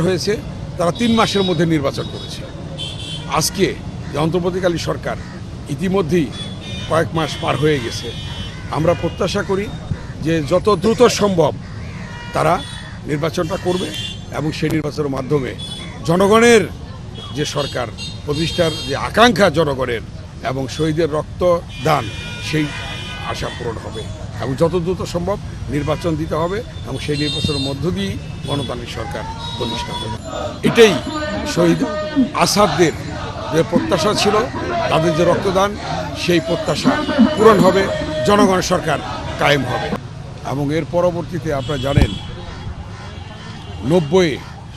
হয়েছে, তারা তিন মাসের মধ্যে নির্বাচন করেছে। আজকে যে অন্তর্বর্তীকালীন সরকার ইতিমধ্যেই কয়েক মাস পার হয়ে গেছে। আমরা প্রত্যাশা করি যে যত দ্রুত সম্ভব তারা নির্বাচনটা করবে এবং সেই নির্বাচনের মাধ্যমে জনগণের যে সরকার, প্রতিষ্ঠার যে আকাঙ্ক্ষা জনগণের এবং শহীদের রক্তদান, সেই আশা পূরণ হবে এবং যত দ্রুত সম্ভব নির্বাচন দিতে হবে এবং সেই নির্বাচনের মধ্য দিয়েই গণতান্ত্রিক সরকার প্রতিষ্ঠা হবে। এটাই শহীদ আসাদদের যে প্রত্যাশা ছিল, তাদের যে রক্তদান, সেই প্রত্যাশা পূরণ হবে জনগণ সরকার কায়েম হবে। এবং এর পরবর্তীতে আপনারা জানেন নব্বই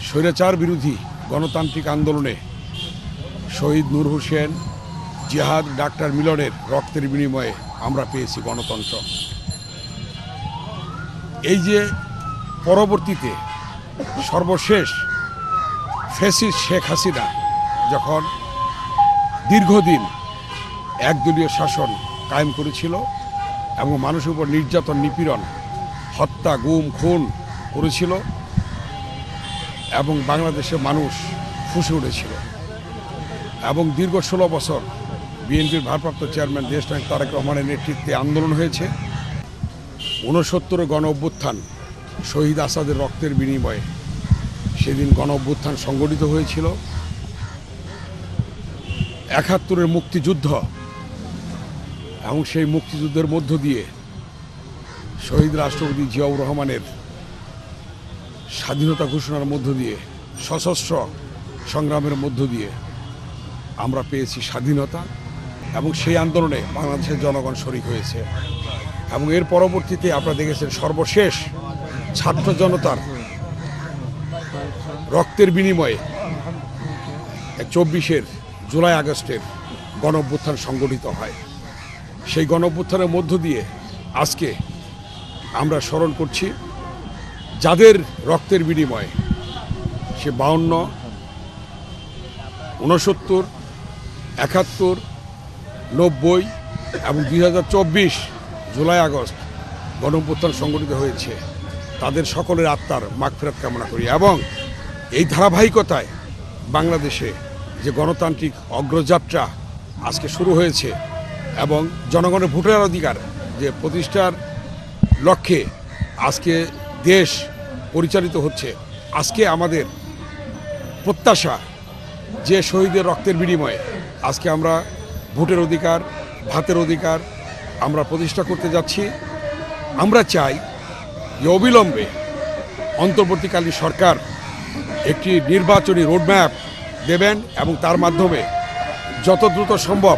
স্বৈরাচার বিরোধী গণতান্ত্রিক আন্দোলনে শহীদ নূর হোসেন জিহাদ ডাক্তার মিলনের রক্তের বিনিময়ে আমরা পেয়েছি গণতন্ত্র। এই যে পরবর্তীতে সর্বশেষ ফেসিস শেখ হাসিনা যখন দীর্ঘদিন একদলীয় শাসন কায়েম করেছিল এবং মানুষের উপর নির্যাতন, নিপীড়ন, হত্যা, গুম, খুন করেছিল এবং বাংলাদেশের মানুষ ফুসে উঠেছিল এবং দীর্ঘ ষোলো বছর বিএনপির ভারপ্রাপ্ত চেয়ারম্যান দেশনায়ক তারেক রহমানের নেতৃত্বে আন্দোলন হয়েছে। ঊনসত্তর গণ অভ্যুত্থান শহীদ আসাদের রক্তের বিনিময়ে। সেদিন গণ অভ্যুত্থান সংগঠিত হয়েছিল। একাত্তরের মুক্তিযুদ্ধ এবং সেই মুক্তিযুদ্ধের মধ্য দিয়ে শহীদ রাষ্ট্রপতি জিয়াউর রহমানের স্বাধীনতা ঘোষণার মধ্য দিয়ে, সশস্ত্র সংগ্রামের মধ্য দিয়ে আমরা পেয়েছি স্বাধীনতা। এবং সেই আন্দোলনে বাংলাদেশের জনগণ শরিক হয়েছে। এবং এর পরবর্তীতে আপনারা দেখেছেন সর্বশেষ ছাত্র জনতার রক্তের বিনিময়ে চব্বিশের জুলাই আগস্টের গণ সংগঠিত হয়। সেই গণ মধ্য দিয়ে আজকে আমরা স্মরণ করছি, যাদের রক্তের বিনিময়ে সে বাউন্ন উনসত্তর একাত্তর নব্বই এবং দুই হাজার চব্বিশ জুলাই, আগস্ট গণঅভ্যুত্থান সংগঠিত হয়েছে। তাদের সকলের আত্মার মাগফেরাত কামনা করি এবং এই ধারাবাহিকতায় বাংলাদেশে যে গণতান্ত্রিক অগ্রযাত্রা আজকে শুরু হয়েছে এবং জনগণের ভোটের অধিকার যে প্রতিষ্ঠার লক্ষ্যে আজকে দেশ পরিচালিত হচ্ছে, আজকে আমাদের প্রত্যাশা যে শহীদের রক্তের বিনিময়ে আজকে আমরা ভোটের অধিকার, ভাতের অধিকার আমরা প্রতিষ্ঠা করতে যাচ্ছি। আমরা চাই যে অবিলম্বে অন্তর্বর্তীকালীন সরকার একটি নির্বাচনী রোডম্যাপ দেবেন এবং তার মাধ্যমে যত দ্রুত সম্ভব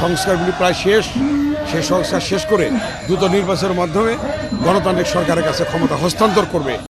সংস্কারগুলি প্রায় শেষ, সেই সংস্কার শেষ করে দ্রুত নির্বাচনের মাধ্যমে গণতান্ত্রিক সরকারের কাছে ক্ষমতা হস্তান্তর করবে।